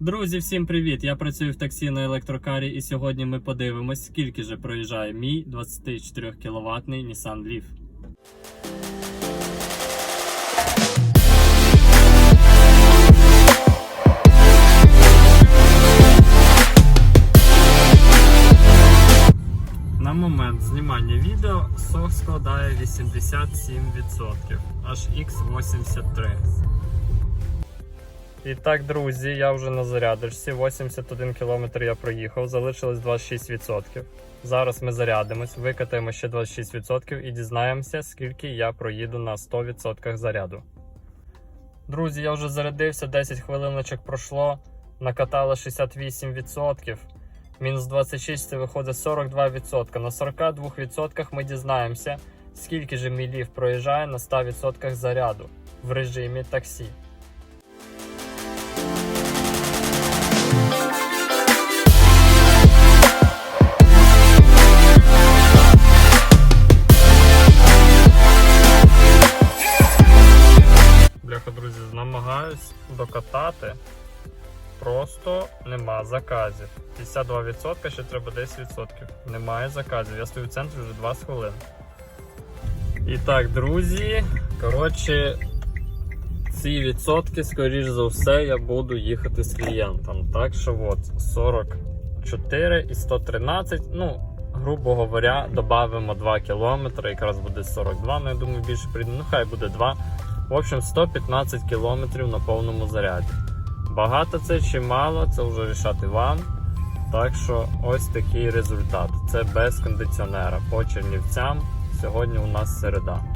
Друзі, всім привіт! Я працюю в таксі на електрокарі, і сьогодні ми подивимось, скільки же проїжджає мій 24 кВт Nissan Leaf. На момент знімання відео сок складає 87%, аж X83. І так, друзі, я вже на зарядочці. 81 км я проїхав, залишилось 26%. Зараз ми зарядимось, викатаємо ще 26% і дізнаємося, скільки я проїду на 100% заряду. Друзі, я вже зарядився, 10 хвилиночок пройшло, накатало 68%. Мінус 26 це виходить 42%. На 42% ми дізнаємося, скільки же мій ліфт проїжджає на 100% заряду в режимі таксі. Друзі, намагаюсь докатати. Просто нема заказів. 52% ще треба 10%. Немає заказів. Я стою в центрі вже 20 хвилин. І так, друзі. Коротше, ці відсотки, скоріш за все, я буду їхати з клієнтом. Так що от 44 і 113. Ну, грубо говоря, додамо 2 кілометри, якраз буде 42, ну я думаю, більше прийде. Ну, хай буде 2. В общем, 115 км на повному заряді. Багато це чи мало, це вже рішати вам. Так що ось такий результат. Це без кондиціонера по Чернівцям. Сьогодні у нас середа.